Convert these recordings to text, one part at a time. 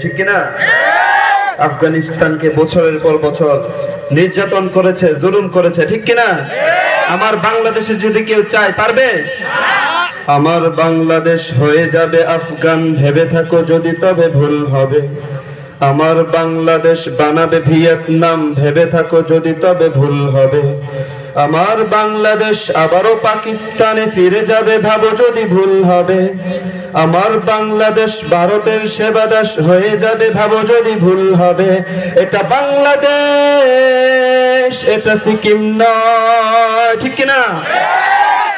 ঠিক কিনা? আফগানিস্তানকে বছরের পর বছর নির্যাতন করেছে, জুলুম করেছে, ঠিক কিনা? আমার বাংলাদেশে যদি কেউ চায়, পারবে? আমার বাংলাদেশ হয়ে যাবে আফগান, ভেবে থাকো যদি তবে ভুল হবে। আমার বাংলাদেশ বানাবে ভিয়েতনাম, ভেবে থাকো যদি তবে ভুল হবে। আমার বাংলাদেশ আবারও পাকিস্তানে ফিরে যাবে ভাবো যদি ভুল হবে। আমার বাংলাদেশ ভারতের সেবাদাস হয়ে যাবে ভাবো যদি ভুল হবে। এটা বাংলাদেশ, এটা সিকিম নয়, ঠিক কিনা?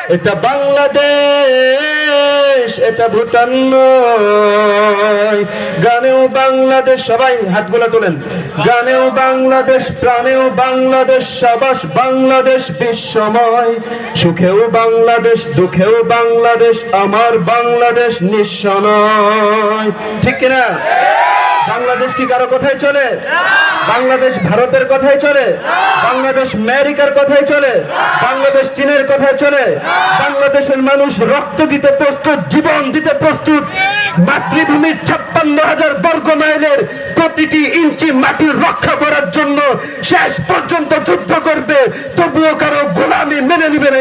এটা বাংলাদেশ, এটা ভুটান নয়। গানেও বাংলাদেশ, সবাই হাতগুলো তোলেন। গানেও বাংলাদেশ, প্রাণেও বাংলাদেশ, সাবাস বাংলাদেশ বিশ্বময়। সুখেও বাংলাদেশ, দুঃখেও বাংলাদেশ, আমার বাংলাদেশ নিঃস্ব নয়। ঠিক কিনা? বাংলাদেশ কি কারও কথাই চলে? বাংলাদেশ ভারতের কথাই চলে? বাংলাদেশ আমেরিকার কথাই চলে? বাংলাদেশ চীনের কথাই চলে? বাংলাদেশের মানুষ রক্ত দিতে প্রস্তুত, জীবন দিতে প্রস্তুত। মাতৃভূমির ছাপ্পান্ন হাজার বর্গ মাইলের প্রতিটি ইঞ্চি মাটি রক্ষা করার জন্য শেষ পর্যন্ত যুদ্ধ করবে। তবুও কারও গোলামি মেনে নিবে না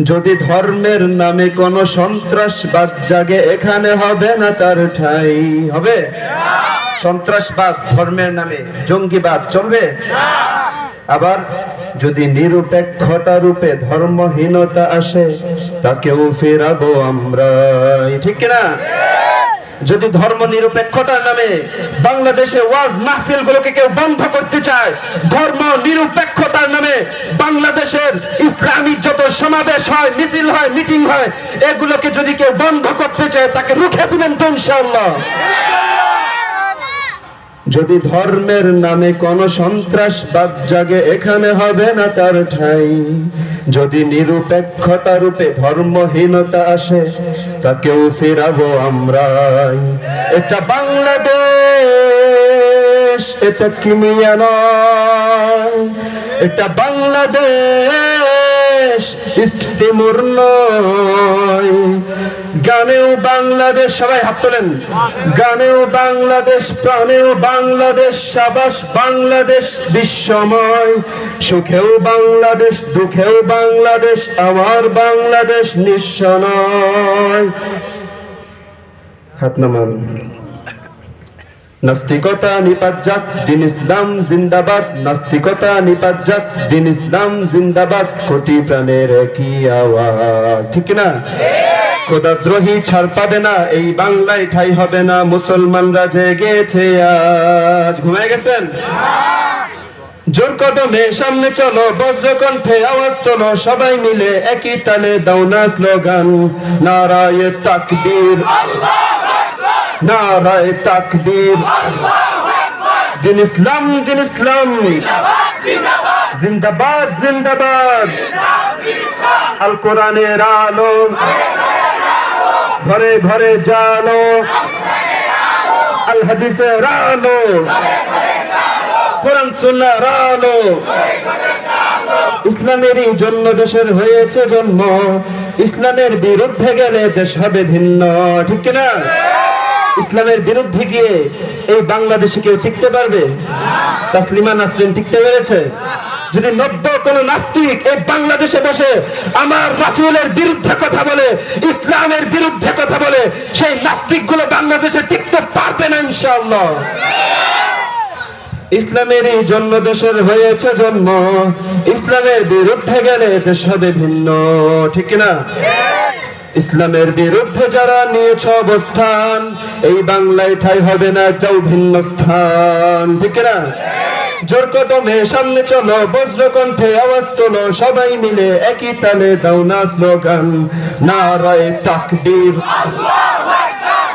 যদি ধর্মের নামে কোন সন্ত্রাসবাদ জাগে, এখানে হবে না তার ঠাই। হবে? সন্ত্রাসবাদ ধর্মের নামে, জঙ্গিবাদ চলবে? আবার যদি নিরপেক্ষতা রূপে ধর্মহীনতা আসে, তাকেও ফেরাবো আমরা ঠিক কিনা? যদি ধর্ম নিরপেক্ষতার নামে বাংলাদেশে ওয়াজ মাহফিল গুলোকে কেউ বন্ধ করতে চায়, ধর্ম নিরপেক্ষতার নামে বাংলাদেশের ইসলামিক যত সমাবেশ হয়, মিছিল হয়, মিটিং হয়, এগুলোকে যদি কেউ বন্ধ করতে চায়, তাকে রুখে দিবেন তো ইনশাআল্লাহ। যদি ধর্মের নামে কোন সন্ত্রাসবাদ জাগে, এখানে হবে না তার ঠাই। যদি নিরপেক্ষতা রূপে ধর্মহীনতা আসে, তাকেও ফেরাবো আমরা এটা বাংলাদেশ, এটা কিমিয়া এটা বাংলাদেশ ইস্তিমুর নয়। গানেও বাংলাদেশ, সবাই হাত তোলেন। গানেও বাংলাদেশ, প্রাণেও বাংলাদেশ, সাবাস বাংলাদেশ বিশ্বময়। সুখেও বাংলাদেশ, দুঃখেও বাংলাদেশ, আমার বাংলাদেশ নিঃস্ব নয়। হাত নামান। নাস্তিকতা নিপাজ্জাত, দিন ইসলাম জিন্দাবাদ। নাস্তিকতা নিপাজ্জাত, দিন ইসলাম জিন্দাবাদ। কোটি প্রাণের কি আওয়াজ? ঠিক না খোদাদ্রোহী ছাড় পাবে না, এই বাংলায় ঠাই হবে না। মুসলমানরা জেগেছে আজ। ঘুমিয়ে গেছেন? জোর কদমে সামনে চলো, বজ্রকণ্ঠে আওয়াজ তোলো, সবাই মিলে একই তালে দাও না স্লোগান। নারায় তাকবীর। নারায় তাকবীর। দিন ইসলাম দিন ইসলাম। জিন্দাবাদ জিন্দাবাদ। আল কোরআনের আলো। ঘরে ঘরে জালো। আল হাদিসের আলো। কোরআন সুন্নাহর আলো। ইসলামেরই জন্য দেশের হয়েছে জন্ম। ইসলামের বিরুদ্ধে গেলে দেশ হবে ভিন্ন, ঠিক না ইসলামের বিরুদ্ধে গিয়ে এই বাংলাদেশে কেউ টিকতে পারবে? তাসলিমা নাসরিন টিকতে পেরেছে? যদি নব্য কোন নাস্তিক এই বাংলাদেশে বসে আমার রাসুলের বিরুদ্ধে কথা বলে, ইসলামের বিরুদ্ধে কথা বলে, সেই নাস্তিকগুলো বাংলাদেশে টিকতে পারবে না ইনশাআল্লাহ। ইসলামের এই জন্য দেশের হয়েছে জন্ম, ইসলামের বিরুদ্ধে গেলে দেশ হবে ভিন্ন, ঠিক না ইসলামের বিরুদ্ধে যারা নিয়েছ অবস্থান, এই বাংলায় ঠাই হবে না যাও ভিন্ন স্থান। ঠিক না জোর কদমে সামনে চলো বজ্র কণ্ঠে আওয়াজ তোলো, সবাই মিলে একই তালে দাও না স্লোগান। নারায় তাকবীর।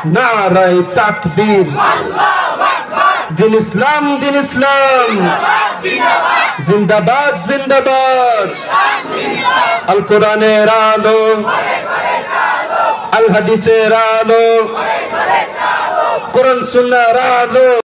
নারায় তাকবীর। দিন ইসলাম দিন ইসলাম। জিন্দাবাদ জিন্দাবাদ। আল কোরআনের আলো। আল হাদিসের আলো। কোরআন সুন্নাহর আলো।